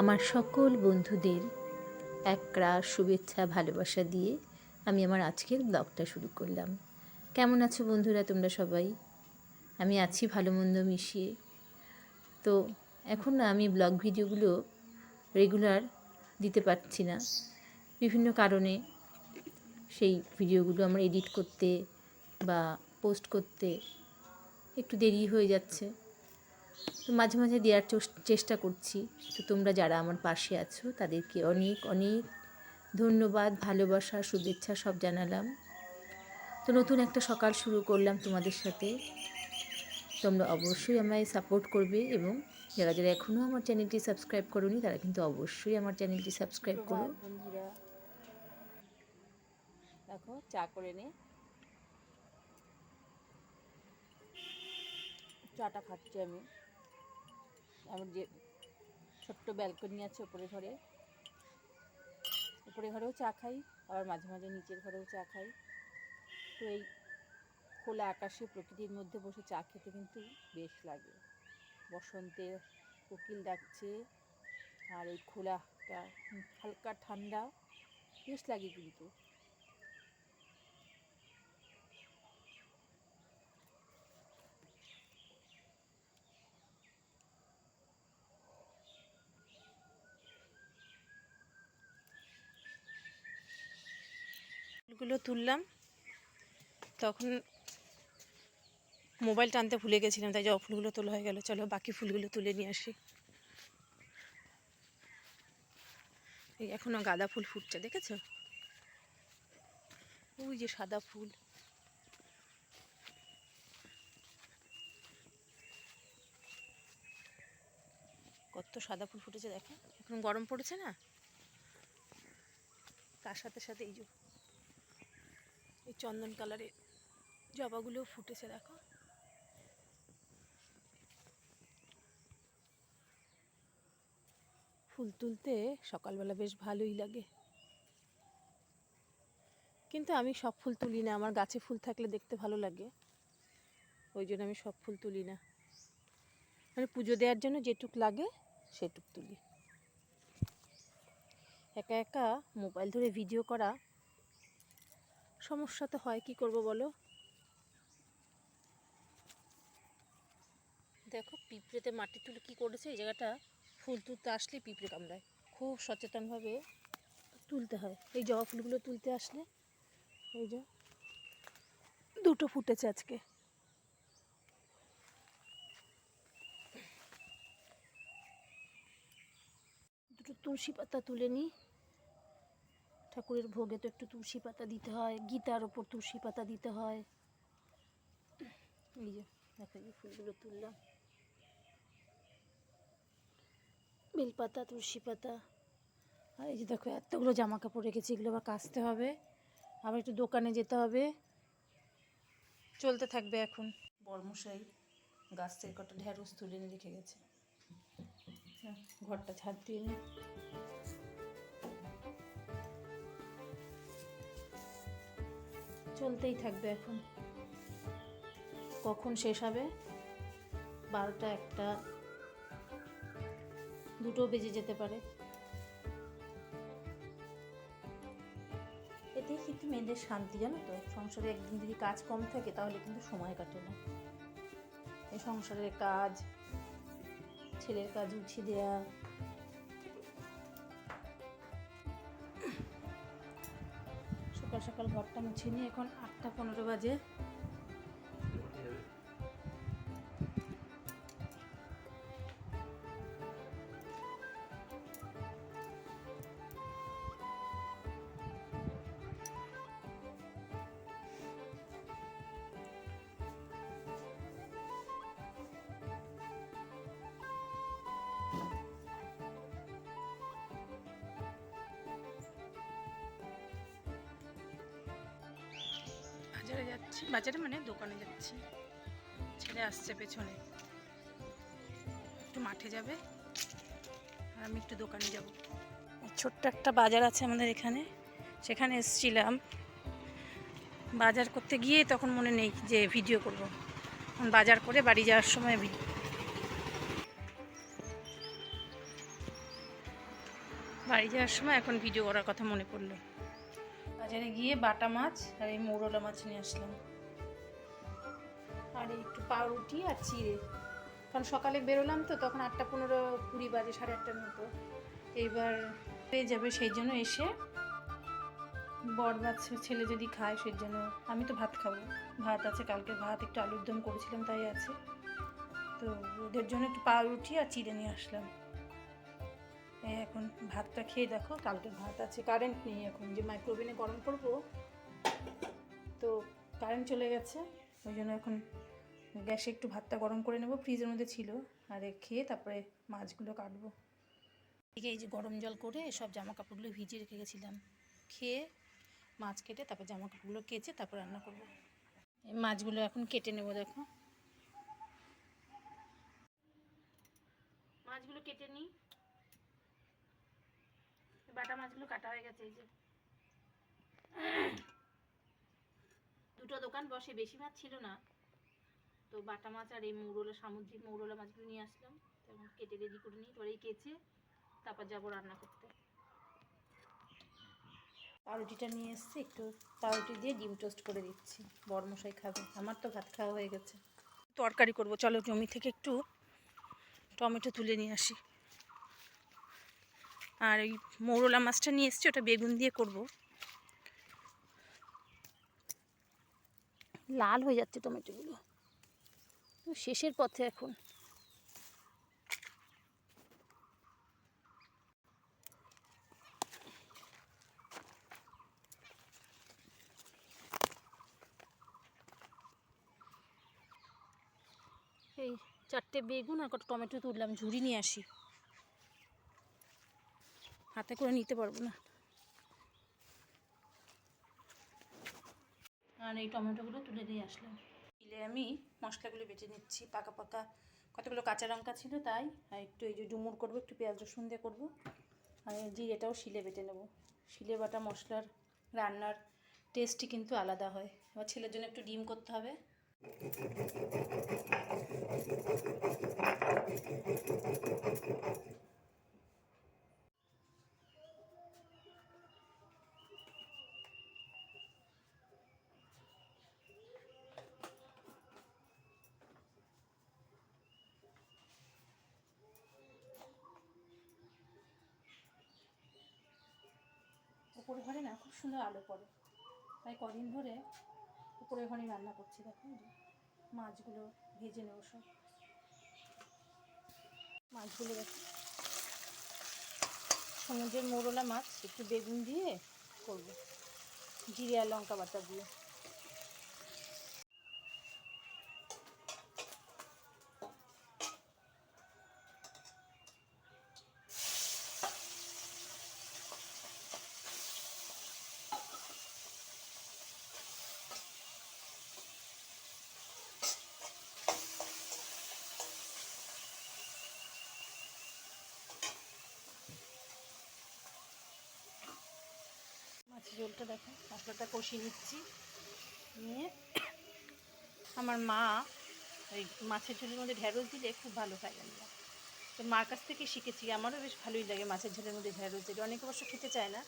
আমার সকল বন্ধুদের একরা শুভেচ্ছা, ভালোবাসা দিয়ে আমি আমার আজকের ব্লগটা শুরু করলাম। কেমন আছো বন্ধুরা তোমরা সবাই? আমি আছি ভালো মন্দ মিশিয়ে। তো এখন না আমি ব্লগ ভিডিওগুলো রেগুলার দিতে পারছি না। বিভিন্ন কারণে সেই ভিডিওগুলো আমার এডিট করতে বা পোস্ট করতে একটু দেরি হয়ে যাচ্ছে। তো মাঝে মাঝে দেওয়ার চেষ্টা করছি। তো তোমরা যারা আমার পাশে আছো, তাদেরকে অনেক অনেক ধন্যবাদ, ভালোবাসা, শুভেচ্ছা সব জানালাম। তো নতুন একটা সকাল শুরু করলাম তোমাদের সাথে। তোমরা অবশ্যই আমায় সাপোর্ট করবে এবং যারা যারা এখনও আমার চ্যানেলটি সাবস্ক্রাইব করোনি, তারা কিন্তু অবশ্যই আমার চ্যানেলটি সাবস্ক্রাইব করো। দেখো, চা করে নে। চাটা খাচ্ছি আমি। আমার যে ছোট্ট ব্যালকনি আছে ওপরে ঘরে। উপরে ঘরেও চা খাই, আবার মাঝে মাঝে নিচের ঘরেও চা খাই। তো এই খোলা আকাশে প্রকৃতির মধ্যে বসে চা খেতে কিন্তু বেশ লাগে। বসন্তের কোকিল ডাকছে, আর এই খোলাটা হালকা ঠান্ডা, বেশ লাগে কিন্তু। ফুলগুলো তুললাম। তখন মোবাইল টানতে ভুলে গেছিলাম, তাই জবা ফুলগুলো তোলা হয়ে গেল। চলো বাকি ফুলগুলো তুলে নিয়ে আসি। এই এখনও গাঁদা ফুল ফুটছে, দেখেছ? ওই যে সাদা ফুল। কত সাদা ফুল ফুটেছে দেখো। এখন গরম পড়েছে না? তার সাথে সাথে এই যে এই চন্দন কালারের জবাগুলোও ফুটেছে, দেখো। ফুল তুলতে সকালবেলা বেশ ভালোই লাগে। কিন্তু আমি সব ফুল তুলি না, আমার গাছে ফুল থাকলে দেখতে ভালো লাগে। ওই জন্য আমি সব ফুল তুলি না। মানে পুজো দেওয়ার জন্য যেটুক লাগে, সেটুক তুলি। একা একা মোবাইল ধরে ভিডিও করা সমস্যা তো হয়, কি করব বলো? দেখো, পিঁপড়েতে মাটি তুলে কি করেছে? এই জায়গাটা ফুল তুলতে আসলে পিঁপড়ে কামড়ায়। খুব সচেতনভাবে তুলতে হয়। এই জবা ফুলগুলো তুলতে আসলে এই যে দুটো ফুটেছে আজকে। দুটো তুলসী পাতা তুলে নিই। ঠাকুরের ভোগে তো একটু তুলসী পাতা দিতে হয় গীতার ওপর তুলসী পাতা দিতে হয়। এই যে ফুলগুলো তুললাম। বেলপাতা তুলসী পাতা। আর এই যে দেখো এতগুলো জামা কাপড় রেখেছি এগুলো আবার কাচতে হবে। আবার একটু দোকানে যেতে হবে। চলতে থাকবে এখন। বর্মশাই গাছ থেকে কটা ঢ্যাঁড়স তুলে রেখে গেছে। হ্যাঁ, ঘরটা ছাদ দিয়ে চলতেই থাকবে এখন। কখন শেষ হবে? বারোটা একটা। দুটো বেজে যেতে পারে। এতেই কিন্তু মেয়েদের শান্তি, জানো তো? সংসারে একদিন যদি কাজ কম থাকে, তাহলে কিন্তু সময় কাটে না। এই সংসারের কাজ, ছেলের কাজ উঠিয়ে দেয়া সকাল সকাল ঘরটা মুছে নিয়ে এখন আটটা পনেরো বাজে। যাচ্ছি, বাজারে মানে দোকানে যাচ্ছি। ছেলে আসছে পেছনে। একটু মাঠে যাবে, আর আমি একটু দোকানে যাব। ছোট্ট একটা বাজার আছে আমাদের এখানে। সেখানে এসছিলাম। বাজার করতে গিয়ে তখন মনে নেই যে ভিডিও করব। বাজার করে বাড়ি যাওয়ার সময় ভি- বাড়ি যাওয়ার সময় এখন ভিডিও করার কথা মনে পড়ল। বাজারে গিয়ে বাটা মাছ আর এই মৌরলা মাছ নিয়ে আসলাম। আর একটু পাউরুটি আর চিড়ে। কারণ সকালে বেরোলাম তো, তখন আটটা পনেরো, কুড়ি বাজে, সাড়ে আটটার মতো। এইবার পেয়ে যাবে সেই জন্য এসে বর বাচ্চা ছেলে যদি খায় সেই জন্য আমি তো ভাত খাব। ভাত আছে, কালকে ভাত, একটু আলুর দম করেছিলাম, তাই আছে। তো ওদের জন্য একটু পাউরুটি আর চিড়ে নিয়ে আসলাম। এখন ভাতটা খেয়ে দেখো, কালকে ভাত আছে কারেন্ট নেই এখন, যে মাইক্রোওভেনে গরম করব, তো কারেন্ট চলে গেছে, ওই জন্য এখন গ্যাসে একটু ভাতটা গরম করে নেব ফ্রিজের মধ্যে ছিল, আর খেয়ে তারপরে মাছগুলো কাটবো। এদিকে এই যে গরম জল করে সব জামা কাপড়গুলো ভিজিয়ে রেখে গেছিলাম, খেয়ে মাছ কেটে তারপর জামা কাপড়গুলো কেচে তারপর রান্না করব। এই মাছগুলো এখন কেটে নেব, দেখো। মাছগুলো কেটে নিই। বাটা মাছগুলো কাটা হয়ে গেছে, এই যে। দুটো দোকান বসে, বেশি মাছ ছিল না। তো বাটা মাছ আর এই মৌরলা, সামুদ্রিক মৌরলা মাছগুলো নিয়ে আসলাম। তো কেটে রেডি করে নিই এই কেচে তারপর যাব রান্না করতে। পাউরুটিটা নিয়ে এসছি, একটু পাউরুটি দিয়ে ডিম টোস্ট করে দিচ্ছি। বড়মশাই খাবে, আমার তো ভাত খাওয়া হয়ে গেছে। তরকারি করব, চলো জমি থেকে একটু টমেটো তুলে নিয়ে আসি। আর এই মৌরলা মাছটা নিয়ে এসছি, ওটা বেগুন দিয়ে করব। লাল হয়ে যাচ্ছে টমেটোগুলো। শেষের পথে এখন। এই চারটে বেগুন আর কটা টমেটো তুললাম, ঝুড়ি নিয়ে আসি। হাতে করে নিতে পারব না। আর এই টমেটোগুলো তুলে দিয়ে আসলাম। দিলে আমি মশলাগুলো বেটে নিচ্ছি, পাকা পাকা। কতগুলো কাঁচা লঙ্কা ছিল তাই। আর একটু এই যে ডুমুর করব, একটু পেঁয়াজ রসুন দিয়ে করব। আর জিরেটাও শিলে বেটে নেব। শিলে বাটা মশলার, রান্নার টেস্টই কিন্তু আলাদা হয়। এবার ছেলের জন্য একটু ডিম করতে হবে। উপরে ঘরে না, খুব সুন্দর আলো পড়ে। তাই কদিন ধরে উপরে ঘরে রান্না করছি দেখো মাছগুলো ভেজে নেব সব। মাছগুলো দেখো সমুদ্রের মোরলা মাছ, একটু বেগুন দিয়ে করব। জিরে আর লঙ্কা বাটা দিয়ে। ঝোলটা দেখো, মশলাটা কষিয়ে নিচ্ছি। নিয়ে আমার মা ওই মাছের ঝোলের মধ্যে ঢেঁড়স দিলে খুব ভালো খাই আমরা তো মার কাছ থেকে শিখেছি, আমারও বেশ ভালোই লাগে মাছের ঝোলের মধ্যে ঢেঁড়স দিলে। অনেকে অবশ্য খেতে চায় না,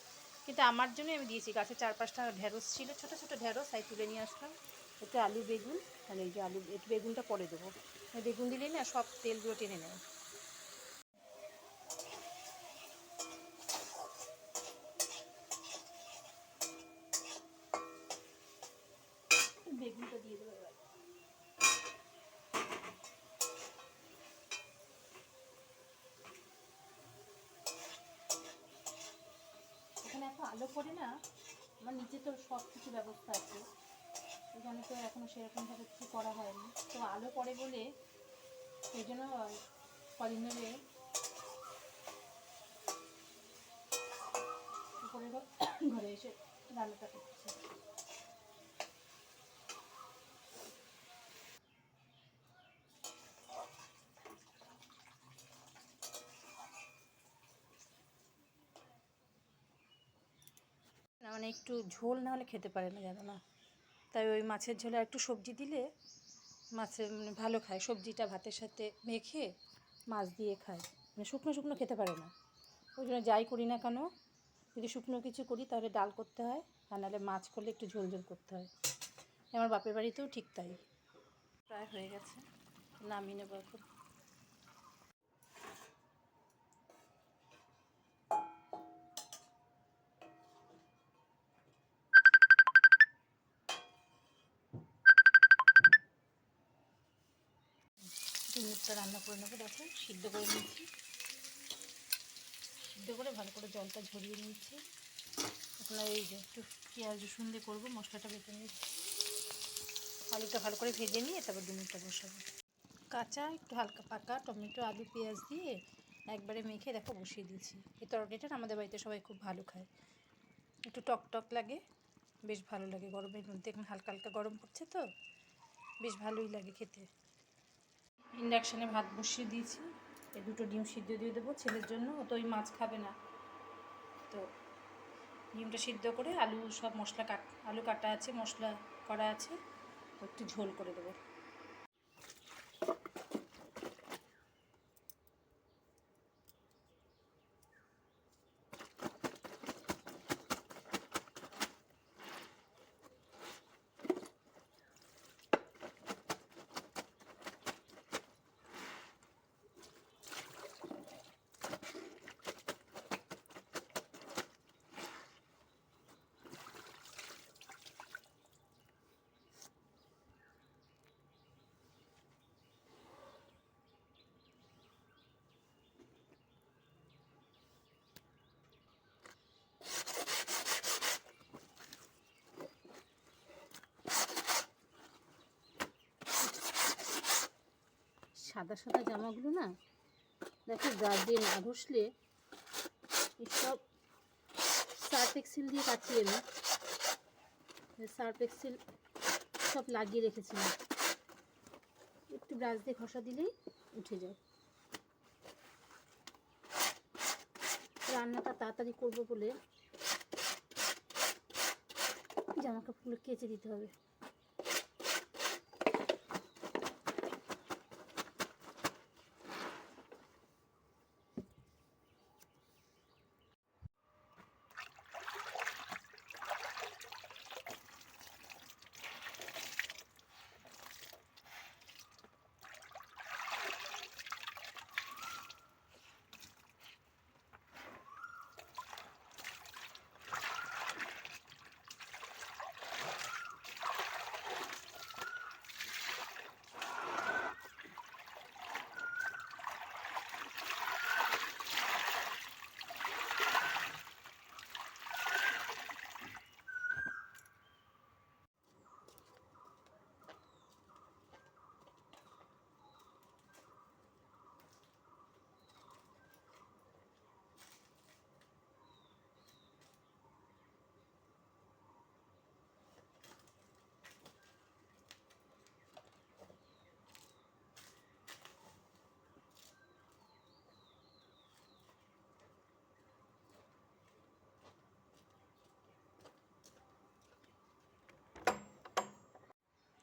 কিন্তু আমার জন্যই আমি দিয়েছি। গাছে চার পাঁচটা ঢেঁড়স ছিল, ছোটো ছোটো ঢেঁড়স তাই তুলে নিয়ে আসলাম। এতে আলু, বেগুন মানে এই যে আলু, একটু বেগুনটা পরে দেবো। বেগুন দিলেই না সব তেলগুলো টেনে নেয়। পড়ে না, আমার নিচে তো সব কিছু ব্যবস্থা আছে। এখানে তো এখনও সেরকমভাবে কিছু করা হয়নি। তো আলো পড়ে বলে সেই জন্য কদিন ধরে উপরে ঘরে এসে রান্নাটা করছি না মানে একটু ঝোল না হলে খেতে পারে না, জানো না? তাই ওই মাছের ঝোলে একটু সবজি দিলে মাছের মানে ভালো খায়। সবজিটা ভাতের সাথে মেখে মাছ দিয়ে খায়। মানে শুকনো শুকনো খেতে পারে না। ওই জন্য যাই করি না কেন, যদি শুকনো কিছু করি তাহলে ডাল করতে হয়, আর নাহলে মাছ করলে একটু ঝোল ঝোল করতে হয়। আমার বাপের বাড়িতেও ঠিক তাই। প্রায় হয়ে গেছে, নামিয়ে নেব এখন। ডিমটা রান্না করে নেব। দেখো, সিদ্ধ করে নিচ্ছি। সিদ্ধ করে ভালো করে জলটা ঝরিয়ে নিচ্ছি। এখন এই যে একটু পেঁয়াজ রসুন দিয়ে করব, মশলাটা বেটে নিচ্ছি। আলুটা ভালো করে ভেজে নিয়ে তারপর ডিমটা বসাবো। কাঁচা, একটু হালকা পাকা, টমেটো আলু পেঁয়াজ দিয়ে একবারে মেখে দেখো বসিয়ে দিয়েছি। এই তরকারিটা আমাদের বাড়িতে সবাই খুব ভালো খায়। একটু টক টক লাগে, বেশ ভালো লাগে গরমের মধ্যে। এখন হালকা হালকা গরম পড়ছে তো, বেশ ভালোই লাগে খেতে। ইন্ডাকশানে ভাত বসিয়ে দিয়েছি। এই দুটো ডিম সিদ্ধ দিয়ে দেবো ছেলের জন্য। তো ওই মাছ খাবে না। তো ডিমটা সিদ্ধ করে আলু সব মশলা কাট আলু কাটা আছে, মশলা করা আছে। একটু ঝোল করে দেবো। সাদা সাদা জামাগুলো না, দেখো দিয়ে না ঘষলে সব সার্ফ এক্সেল দিয়ে কাচিয়ে আমি সার্ফ এক্সেল সব লাগিয়ে রেখেছিলাম। একটু ব্রাশ দিয়ে ঘষা দিলেই উঠে যায়। রান্নাটা তাড়াতাড়ি করব বলে জামা কাপড়গুলো কেচে দিতে হবে।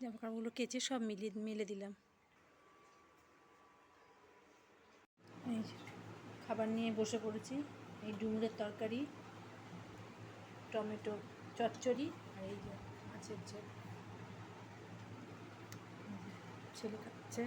জামা কাপড়গুলো কেচে সব মিলিয়ে, মেলে দিলাম। এই খাবার নিয়ে বসে পড়েছি। এই ডুমুরের তরকারি, টমেটো চচ্চড়ি আর এই যে মাছের ঝোল। ছেলে খাচ্ছে।